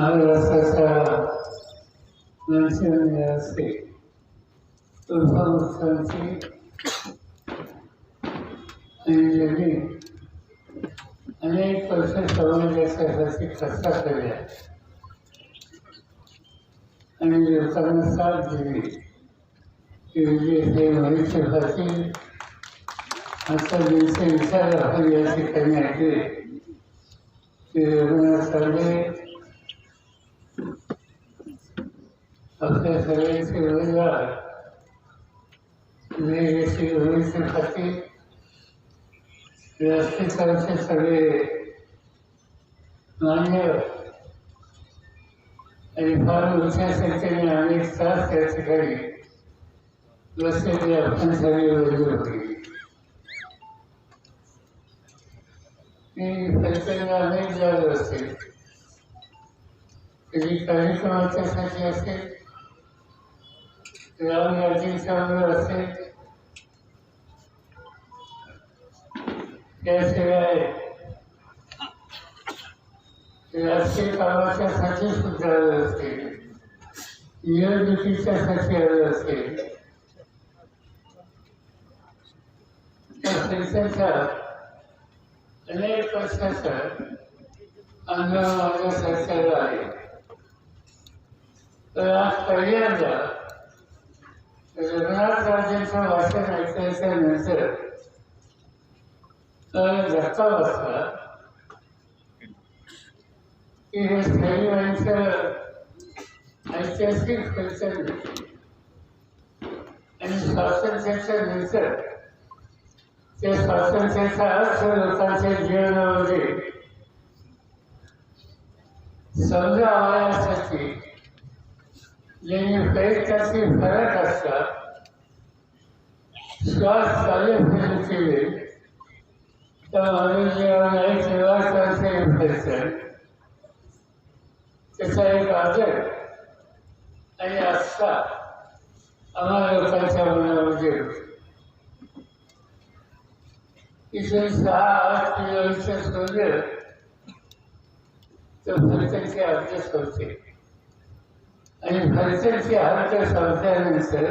महाराष्ट्राच्या असते आणि अनेक वर्ष समाजासाठी खर्चा केल्या आणि लोकांना साथ दिली भविष्यासाठी आता दिवशी विचार आपण या ठिकाणी ऐकले की रघुनाथ आपल्या सगळ्यांचे रोजगार वेगवेगळी भविष्यासाठी व्यासपीठांचे सगळे मान्य आणि फार मोठ्या संख्येने अनेक तास त्या ठिकाणी बसलेले आपण सगळे वर्ग होते मी प्रत्येकाला अनेक जागा असते कधी कार्यक्रमाच्यासाठी असेल. रामराजेंच्या वगैरे असेल त्याशिवाय राजकीय सुद्धा आलं असेल निवडणुकीच्यासाठी आलं असेल त्या अनेक वर्षाचा अनुभव माझ्या सरकारला आहे तर आज पहिल्यांदा रघुनाथ राजेंचं भाषण ऐकायच्या नंतर मला धक्का बसला. की हे स्थायीवांचं ऐतिहासिक कल्चर आणि स्वातंत्र्याच्या नंतर त्या स्वातंत्र्याचा अर्थ लोकांच्या जीवनामध्ये समजावयासाठी ज्यांनी प्रयत्नाचे फरक असतात. श्वास चालू सुरू केले तर माणूस जेव्हा नाही तेव्हा त्यांचे इन्फेक्शन त्याचा एक आदर आणि आस्था आम्हा लोकांच्या मनामध्ये होती इथून सहा आठ किलोमीटर सोडलं तर फलटणचे अभ्यास होते आणि फलटणचे हद्द संपल्यानंतर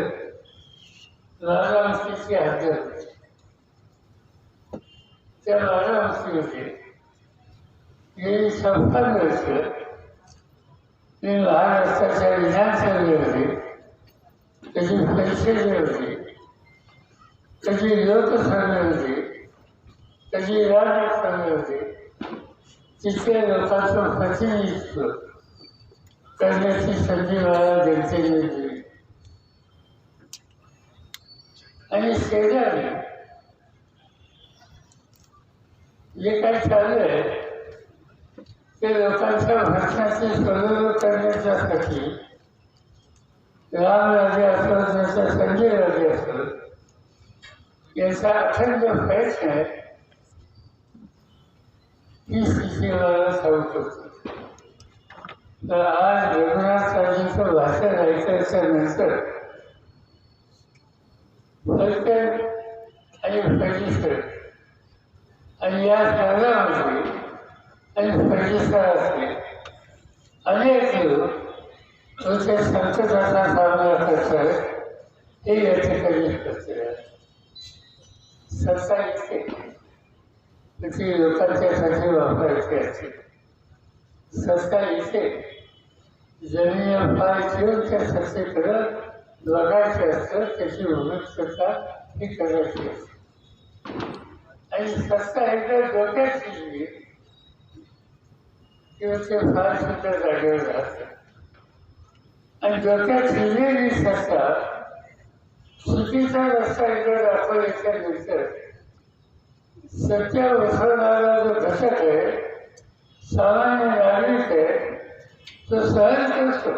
बारामतीची हद्द होती. त्या बारामतीमध्ये गेली छप्पन वर्ष मी महाराष्ट्राच्या विधानसभेमध्ये त्याची परिषदेमध्ये त्याची लोकसभेमध्ये कधी राज्यसभेमध्ये तिथल्या लोकांचं प्रतिनिधित्व. करण्याची संधी मला जनतेने दिली आणि शेजारी जे काही चालू आहे ते लोकांच्या भाषणाचे सोडवणूक करण्याच्यासाठी रामराजे असो जसं संजय राजे असो यांचा अखंड प्रयत्न आहे. ही स्थिती मला शकतो. तर आज रघुनाथ राजेंचं भाषण ऐकायच्या नंतर. फलटण आणि फळीसर आणि या शहरामध्ये आणि परिसरातले अनेक लोक तुमच्या संकटाचा सामना करतात हे या ठिकाणी करतात सत्ता इथे ती लोकांच्यासाठी वापरायची असते सत्ता इथे जमीन पाय ठेवून त्या असतं त्याची भूमिका ही करायची असते. आणि सत्ता एकदा डोक्यात शिजली किंवा ते फार सुद्धा जागेवर राहतात आणि डोक्यात शिजलेली सत्ता चुकीचा रस्ता एकदा दाखवल्याच्या नंतर सत्य वसवणारा जो घटक आहे सामान्य नागरिक आहे तो सहन करतो.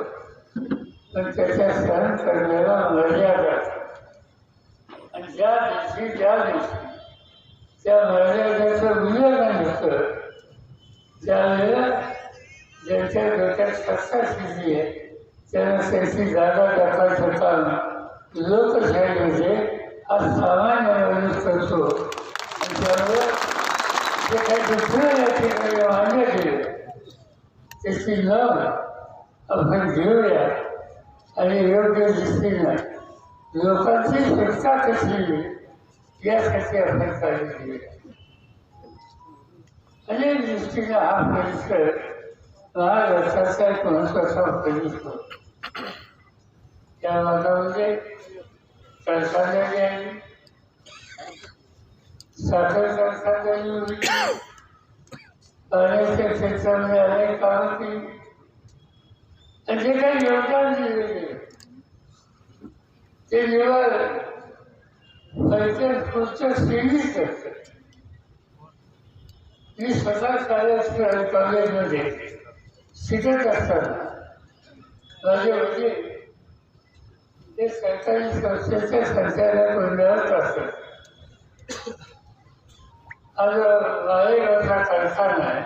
पण त्याच्या सहन करण्याला मर्यादा आणि ज्या दिवशी ज्या दिवशी त्या मर्यादेचं उल्लंघन होतं त्यावेळेला ज्यांच्या डोक्यात सत्ता शिरली आहे त्यांना त्याची जागा दाखवायचं काम लोकशाहीमध्ये म्हणजे हा सामान्य माणूस करतो. आणि त्यामुळे जे काही दुसऱ्या या मान्य केलं त्याची न आपण घेऊया. आणि योग्य दृष्टीनं लोकांची सुटका कशी यासाठी आपण काळजी घेऊया. अनेक दृष्टीने हा परिसर महाराष्ट्राचा एक महत्त्वाचा परिसर त्या भागामध्ये कारखान्याने आली साखर कारखान्याने पाण्याच्या क्षेत्रामध्ये अनेक काम केली. आणि जे काही योगदान दिले ते निवड पैसे पुढच्या सीमित करतात मी स्वतः कार्य कॉलेजमध्ये शिकत असताना माझे वडील ते सरकारी संस्थेच्या संचालक मंडळात असतात. आज राळेगावचा कारखाना आहे.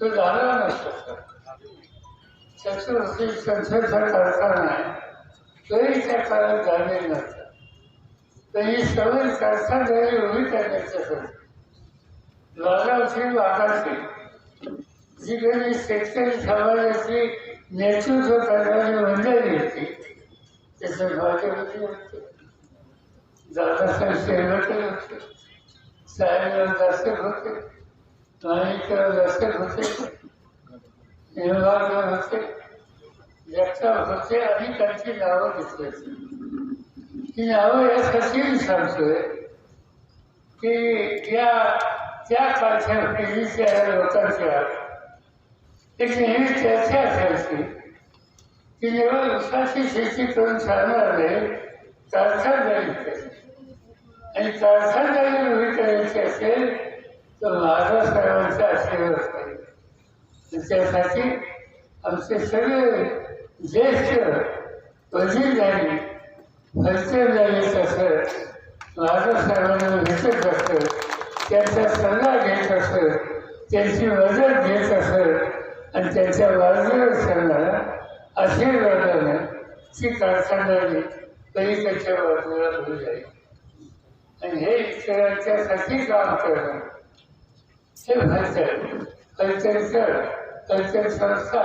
तो झाला नसतो छत्रपती संस्थेचा कारखाना आहे तरी त्या काळात झाले नसतं तर ही सवय कारखानदारी उभी करण्याचं लालावची भागाची जी काही शेतकरी समाजाची नेतृत्व करणारी मंडळी होती त्याचं भाजपती होते. दादासाहेब शेरवटे होते. साहेबराव दर्शक होते. माणिकराव दर्शक होते. निर्माणराव होते जगताप होते आणि त्यांची नावं घेतली ती नावं यासाठी मी सांगतोय की या त्या कालच्या पिढीच्या लोकांच्या एक नेहमी चर्चा असायची की जेव्हा उसाची शेती करून चालणार नाही कारखानदारी करायची आणि कारखानदारी उभी करायची असेल तर माझा सर्वांचा आशीर्वाद. त्याच्यासाठी आमचे सगळे ज्येष्ठ वजीरदारी झाले तसं माझं सर्वांना भेटत असतं त्यांचा सल्ला घेत असत त्यांची मदत घेत असत आणि त्यांच्या बाजूला असताना आशीर्वादानं ती कारखानदारी त्याच्या बाजूला होऊ जाईल. आणि हे इतरांच्यासाठी काम करणं हे भरतं कल्चरकर कल्चर संस्था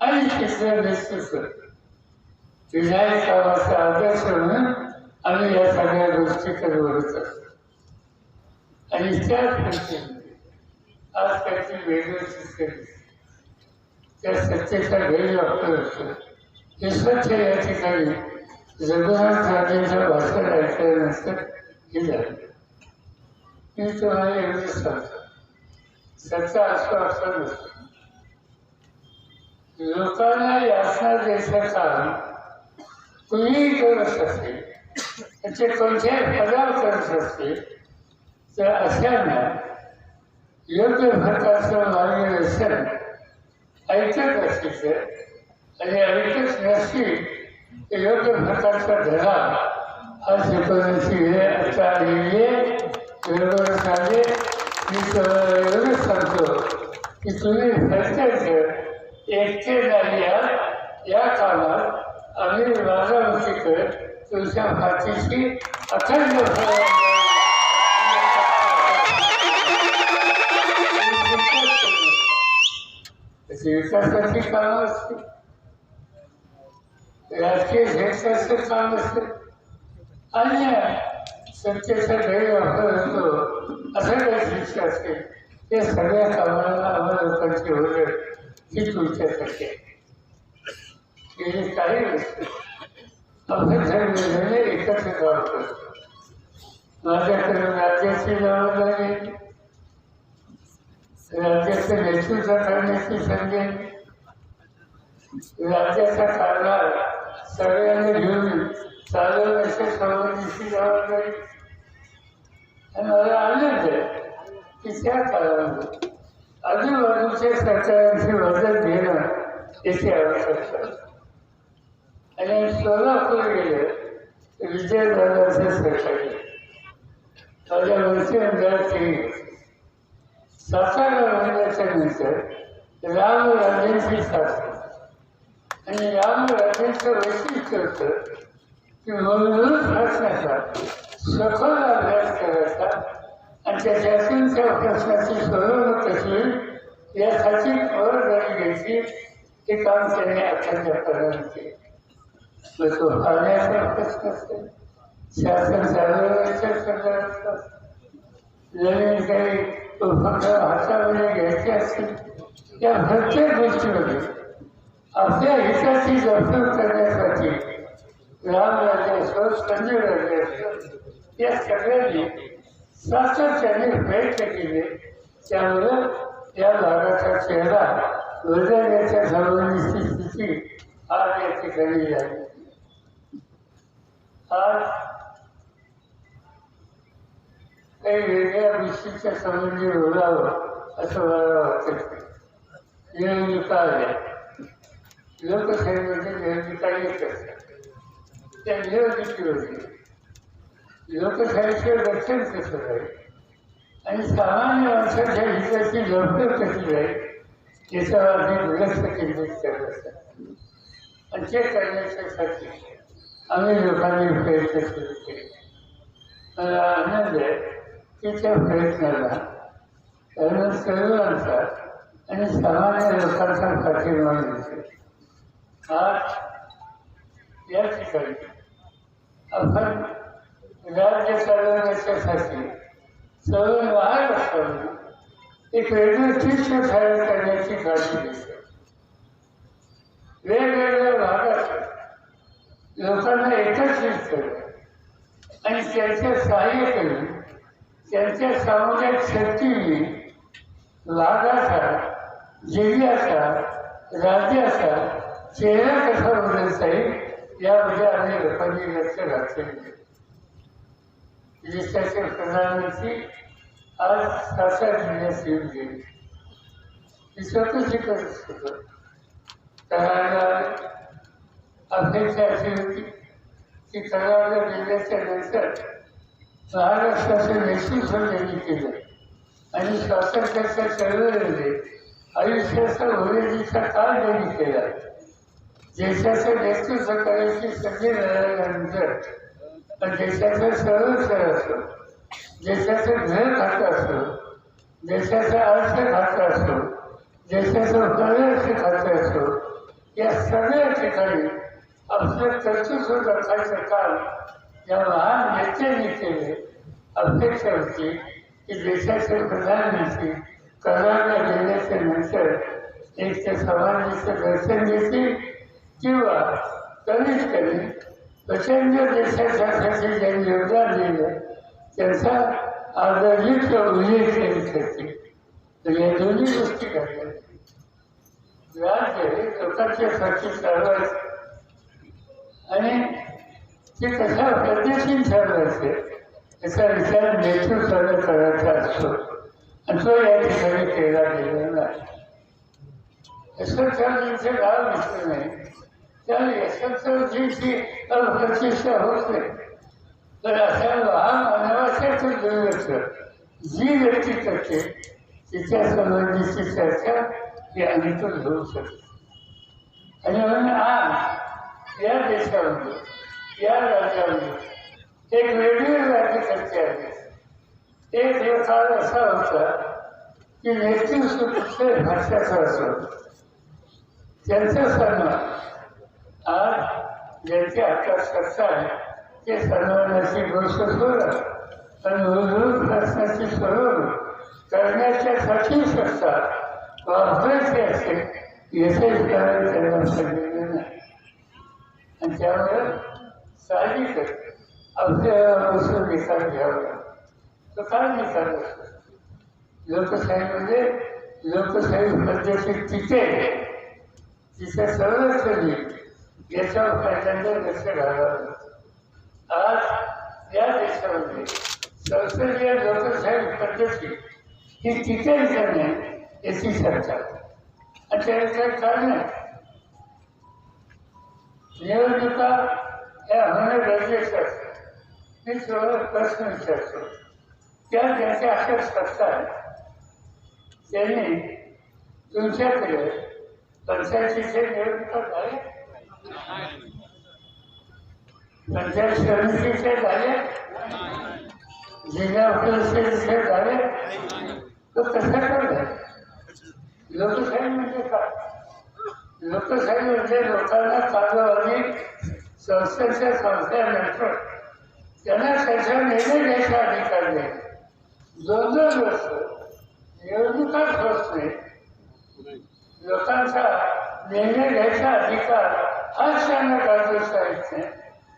आणि नेतृत्व आदर्श म्हणून आम्ही या सगळ्या गोष्टीकडे वळत असतो आणि त्याच आज त्याची वेगळी शिकली त्या सत्तेचा गैरवापर असतो हे स्वच्छ या ठिकाणी जगन्नाथ राजेंचं भाषण ऐकल्यानंतर हे झालं मी तुम्हाला सांगतो सत्ता असं असं नसतं लोकांना याचना द्यायचं काम तुम्ही करत असेल त्याचे कोणत्याही पदावर करत असतील तर अशांना योग्य प्रकारचं मार्गदर्शन ऐकत असतील तर आणि ऐकत नसतील तर योग्य प्रकारचा धडा हा शिकवण्याची वेळ आता आलेली आहे बरोबर सांगे मी सांगतो की तुम्ही प्रत्येक एकटे नाही आहात. या कामात आम्ही बाजामुखी करत तुमच्या हातीची अखंड विकासाची कामं असते. राजकीय क्षेत्राचं काम असते. अन्य सत्तेचा गैरवापर होतो. असं काही शिक्षा असते ते सगळ्या कामाला आम्हा लोकांची होते ही तुमच्यासाठी गेली काही गोष्टी आपण ठरलेले एकत्र काम करतो. माझ्याकडे राज्याची जबाबदारी राज्याचं नेतृत्व करण्याची संधी राज्याचा कारभार सगळ्यांनी घेऊन चालवण्याच्या संबंधीची जबाबदारी आणि मला आनंद आहे? की त्या काळामध्ये आजूबाजूच्या सरकारांची मदत घेणं याची आवश्यकता आहे. आणि सोलापूर गेलं विजयदादाचं सरकारी माझ्या मंत्रिमंडळाची सातारा महिन्याच्या नंतर रामराजेंची शासन आणि या राज्याचं वैशिष्ट्य होतं की मूलभूत प्रश्नाचा सखोल अभ्यास करायचा आणि त्याच्यातून त्या प्रश्नाची सोडवणूक कशी होईल यासाठी खबरदारी घ्यायची ते काम त्यांनी अत्यंतपर्यंत केलं मग तो पाण्याचा प्रश्न असेल शासन चालवण्याचा संदर्भात नवीन काही तो फक्त हातामध्ये घ्यायचे असतील त्या प्रत्येक गोष्टीमध्ये आपल्या हिताची जपणूक करण्यासाठी राम राज्य असो संजय राज्य असो या सगळ्यांनी सातत्याने प्रयत्न केले त्यामुळं या भागाचा चेहरा बदलण्याच्या संबंधीची स्थिती आज या ठिकाणी झाली. आज काही वेगळ्या गोष्टीच्या संबंधी बोलावं असं मला वाटत. निवडणुका आल्या लोकशाहीमध्ये निवडणुका येत असतात त्या निवडणुकीमध्ये लोकशाहीचे रक्षण कसं राहील आणि सामान्य माणसाच्या हिताची लवकर कशी राहील याच्यावर आम्ही दुर्लक्ष केंद्रित करत असतात आणि ते करण्याच्यासाठी आम्ही लोकांनी प्रयत्न सुरू केले. मला आनंद आहे की त्या प्रयत्नाला कारण सर्वांचा आणि सामान्य लोकांचा पाठिंबा मिळतो. आज या ठिकाणी आपण राज्य चालवण्याच्यासाठी सर्व महाराष्ट्रामध्ये एक वेगळं शिष्य तयार करण्याची काळजी घेतो वेगवेगळ्या भागात लोकांना एकत्रित करून आणि त्यांचे सहाय्य करून त्यांच्या सामाजिक शक्तीने लागाचा जिल्ह्याचा राज्याचा चेहरा कसा बदलता येईल यामध्ये आम्ही लोकांनी लक्ष घातलेले देशाच्या प्रधानमंत्री आज सातारा जिल्ह्यात येऊन गेले ही स्वतःची करत होतं करायला अपेक्षा अशी होती की कराडला जिल्ह्याच्या नंतर महाराष्ट्राचं नेतृत्व त्यांनी केलं आणि स्वातंत्र्याच्या चळवळीमध्ये आयुष्याचा उमेदीचा काळ त्यांनी केला देशाचं नेतृत्व करायची संधी मिळाल्यानंतर पण देशाचं संरक्षण असो देशाचं घर खातं असो देशाचं अर्थ खातं असो देशाचं परराष्ट्र खातं असो या सगळ्या ठिकाणी आपलं कर्तृत्व दाखवायचं काम या महान नेत्यांनी केले. अपेक्षा होती की देशाचे प्रधानमंत्री कराडला गेल्याच्यानंतर एक ते समाजाचं दर्शन घेतील किंवा कमीत कमी प्रचंड देशासाठी ज्यांनी योगदान दिलं त्यांचा आदरयुक्त उल्लेख त्यांनी करते तर या दोन्ही गोष्टी घडल्या राज्य लोकांच्यासाठी चालवायचं आणि ते कशा पद्धतीने चालवायचे याचा विचार नेतृत्वाने करायचा असतो आणि तो या ठिकाणी केला गेलेला नाही असं यशवंतरावजींचं गाव दिसलं नाही त्यामुळे यशवंतरावजींची अप्रतिष्ठा होते तर अशा लहान मानवाच्या दुर्लक्ष जी व्यक्ती करते तिच्या संबंधीची चर्चा ही अनुकूल होऊ शकते आणि म्हणून आज या देशामध्ये या राज्यामध्ये एक वेगळी राज्यकर्ते आले एक हे काळ असा होता की नेतृत्व कुठल्याही भाषाचा असो त्यांचा सन्मान आज ज्यांचे हातात सत्ता आहे ते सन्मानाची गोष्ट सोडत पण मूलभूत प्रश्नाची सोडवणूक करण्याच्यासाठी सत्ता वापरायचे असेल याचे कारण त्यांना सांगितलं नाही. आणि त्यामुळे साहजिकच अभ्यापासून निकाल घ्यावा. तो काय निकाल असतो? लोकशाही म्हणजे लोकशाही पद्धती तिथे तिचं सर्वच येईल याच्यावर पहिल्यांदा लक्ष घालावं आज या देशामध्ये संसदीय लोकशाही पद्धती ही टिकेल करणे याची चर्चा आणि त्याचं कारण निवडणुका या होणं गरजेचं असतं. मी सर्व प्रश्न विचारतो. त्या ज्यांच्या अशा सत्ता त्यांनी तुमच्याकडे पंचायतीच्या निवडणुका झाल्या पंचायत समितीचे झाले जिल्हा परिषदेचे झाले तो कसा लोकशाही म्हणजे काय लोकशाही म्हणजे लोकांना चालवली संस्थेच्या संस्थेनंतर त्यांना त्याच्या निर्णय घ्यायचा अधिकार नाही दोन दोन वर्ष निवडणुकाच होत नाही लोकांचा निर्णय घ्यायचा अधिकार हाच त्यांना गरजेचा आहे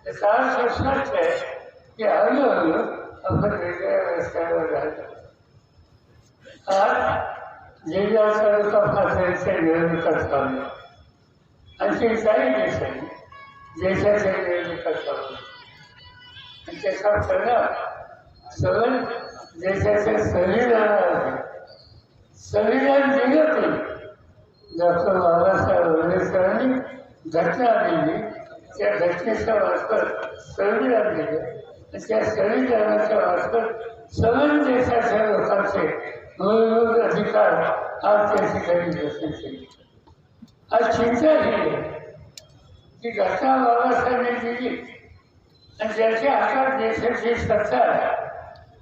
त्याचा अर्थ आहे की हळूहळू आपण वेगळ्या व्यवसायावर राहतो आज जिल्हा तालुका निवडणुका चालू आहे. आणखी काही देशांनी देशाच्या निवडणुका चालू आणि त्याचा परिणाम सगळं देशाच्या संविधानावर आहे. संविधान दिलं ते डॉक्टर बाबासाहेब आंबेडकरांनी घटना दिली त्या घटनेच्या मार्फत संविधान आणि त्या संविधानाच्या वास्तव सगळ्या देशाच्या लोकांचे मूलभूत अधिकार आज त्या ठिकाणी घोषित केले आज चिंता ही की घटना बाबासाहेबांनी दिली आणि ज्याच्या हातात देशाची सत्ता आहे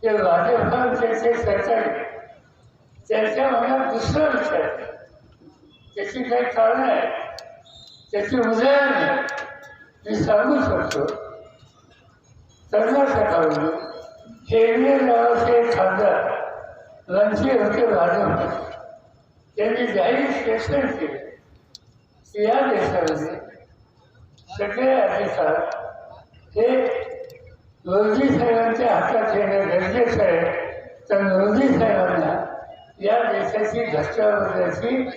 ते भाजप त्याचे सरकार त्यांच्या मनात दुसरा विचार त्याची काही कारणं आहे त्याची उदाहरणे मी सांगू शकतो कर्नाटकामध्ये हेरवे नावाचे खासदार लंचे होते. भाजप त्यांनी जाहीर स्टेटमेंट केले. की या देशामध्ये सगळे अधिकार हे नोंदी साहेबांच्या हातात येणं गरजेचं आहे. तर नोंदी साहेबांना या देशाची घटनाबद्दलची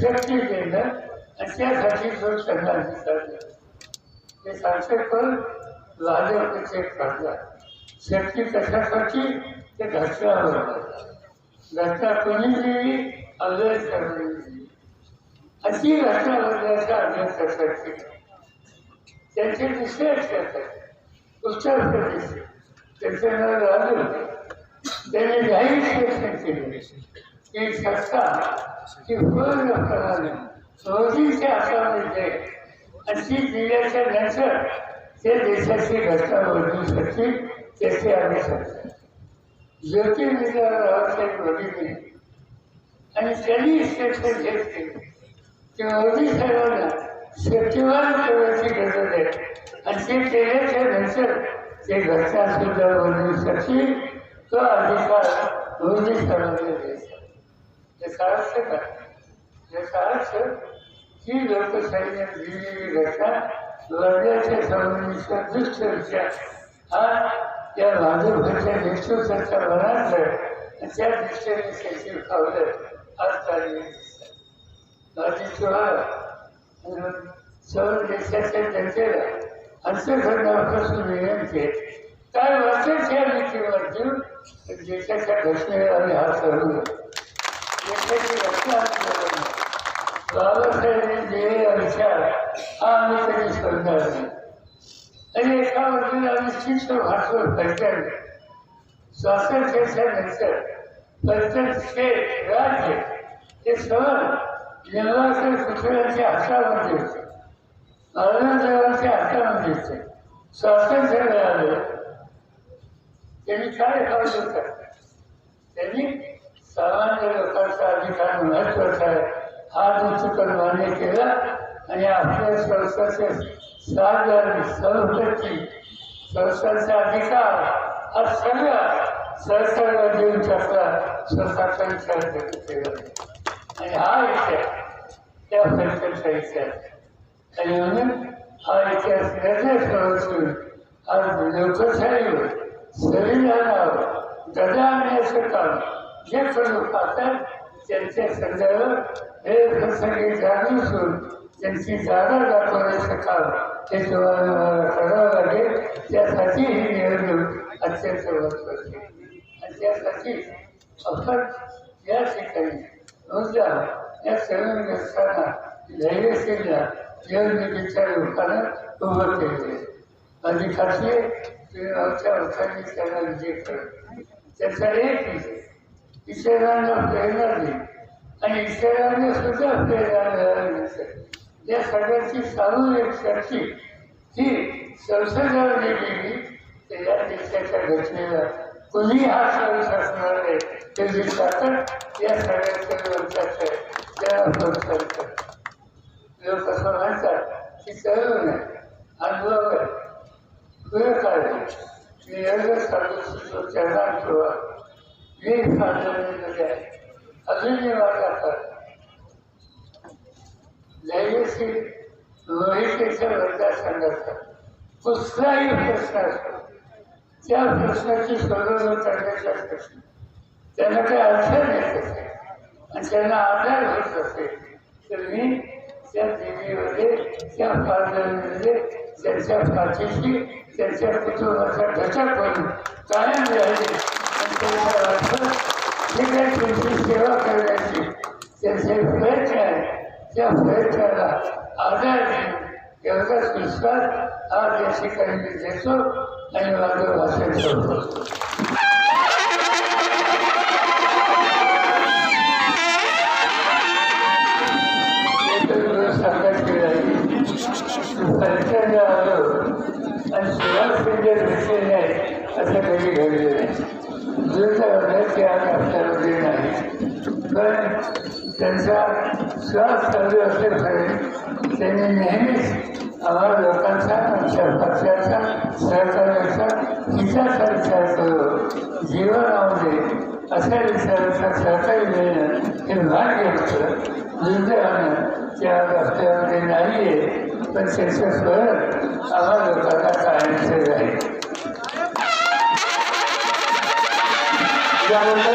शक्ती देणं आणि त्यासाठी जो त्यांना अधिकार देणं हे सांगते पण भाजपचे खासदार शक्ती कशासाठी? ते घटनाबरोबर घटना कोणी दिली आंबेडकरांनी दिली अशी घटना बदलायचा आंबेडकरसाठी त्यांचे दुसरे क्षेत्र उच्चार प्रदेश त्यांचे नाव लालू त्यांनी जाहीर शिक्षण केले. की सत्ता ही पूर्णपणाने मोदीच्या हातामध्ये अशी आणि ती नंतर ते देशाची घटना बदलू शकतील त्याची आम्ही सांगतो ज्योतिर्लिंग रावसाहेब मोदींनी आणि त्यांनी शिक्षण घेतले की मोदी साहेबांना शक्तिवान करण्याची गरज आहे. आणि ते केल्याच्यानंतर ते घटना सुद्धा बदलू शकतील तो अधिकार मोदी साहेबांना द्यायचा याचा अर्थ काय? याचा अर्थ ही लोकशाहीने दिलेली घटना लढ्याच्या संबंधीचा दुष्ट हा त्या भाजपच्या नेतृत्वाच्या मनात आणि त्या दृष्टीने त्याची पावलं आज चालली माझी चोळा सर्व देशाच्या जनतेला अंतर्गतापासून विनंती आहे. काय वाचेल त्या रीतीवर देऊन देशाच्या घटनेवर आम्ही हात धरू देशाची रचना बाबासाहेबांनी दिलेला विचार हा आम्ही कधी सोडणार नाही आणि एका बाजूला आम्ही शिस्त भाषण पैठण स्वातंत्र्याच्या नंतर प्रत्येक स्टेट राज्य हे सर्व निवासी कुटुंबाच्या हातामध्ये होते औरंगजेबाच्या हातामध्ये होते स्वातंत्र्य मिळालं त्यांनी काय काम होतं त्यांनी सामान्य लोकांचा अधिकार महत्त्वाचा आहे हा। दृष्टिकोन मान्य केला आणि आपल्या संस्थाचे साधन संपत्ती संस्थांचा अधिकार हा सगळा सरकारला देऊन टाकला स्वतःचा विचार केला आणि हा इतिहास त्या फलकाचा इतिहास आणि म्हणून हा इतिहास निर्देश करून आज लोकशाहीवर संविधानावर गदा आणण्याचं काम जे करू पाहतात त्यांचे संदर्भात हे प्रसंगी जाणून असून त्यांची जागा दाखवण्याचं काम हे करावं लागेल त्यासाठी ही निवडणूक अत्यंत महत्वाची आणि त्यासाठी आपण या ठिकाणी मुद्दा या सर्व असताना धैर्यशीलला निवडणुकीच्या लोकांना उभं केले माझी आमच्या लोकांनी त्यांना विजय करत त्याचा एक विषय ईश्वरांना प्रेरणा देईल आणि ईश्वरांना सुद्धा प्रेरणा या सगळ्याची सामूहिक शक्ती ही संसदेवर गेलेली तर या देशाच्या घटनेला कुणी हा सहन असणार नाही ते दिसतात या सगळ्याच्या लोकांचं आहे. त्याला प्रोत्साहन करतात लोक असं म्हणतात की कळलं नाही अनुभव आहे. तुझं काय? मी एवढं सांगू शकतो त्यांना किंवा मी साधलेलं आहे अजूनही माझा कर जयश्री रोहितेच्या मतदारसंघाचा कुठलाही प्रश्न असतो त्या प्रश्नाची सोडवणूक करण्याचा प्रश्न त्यांना काही अडचण येत असेल आणि त्यांना आधार होत असेल तर मी त्या देवीमध्ये त्या पार्लरमध्ये त्यांच्या पाठीशी त्यांच्या कुटुंबाचा घटक म्हणून कायम राहिले आणि त्यांच्या अर्थ जे काही त्यांची सेवा करण्याची त्यांचे प्रयत्न आहे त्या प्रयत्नाला आधार देऊन एवढाच विश्वास हा देशिकांनी मी देतो आणि माझं भाषण करतो पंचायत आलो आणि सुभाषचंद्र भेटले नाही असं कधी घडले नाही दुर्दैव ते आज आपल्यामध्ये नाही। पण त्यांचा श्वास चालू असले खरे त्यांनी नेहमीच लोकांचा आमच्या पक्षाचा सहकार्याचा हिताचा विचार करू जीवनामध्ये अशा विचाराचा सहकार्य मिळणं हे भाग्य होतं दुर्दैवानं त्या रस्त्यामध्ये नाही आहे पण त्याचं स्वरूप आम्हा लोकांना कायमचं आहे त्यानंतर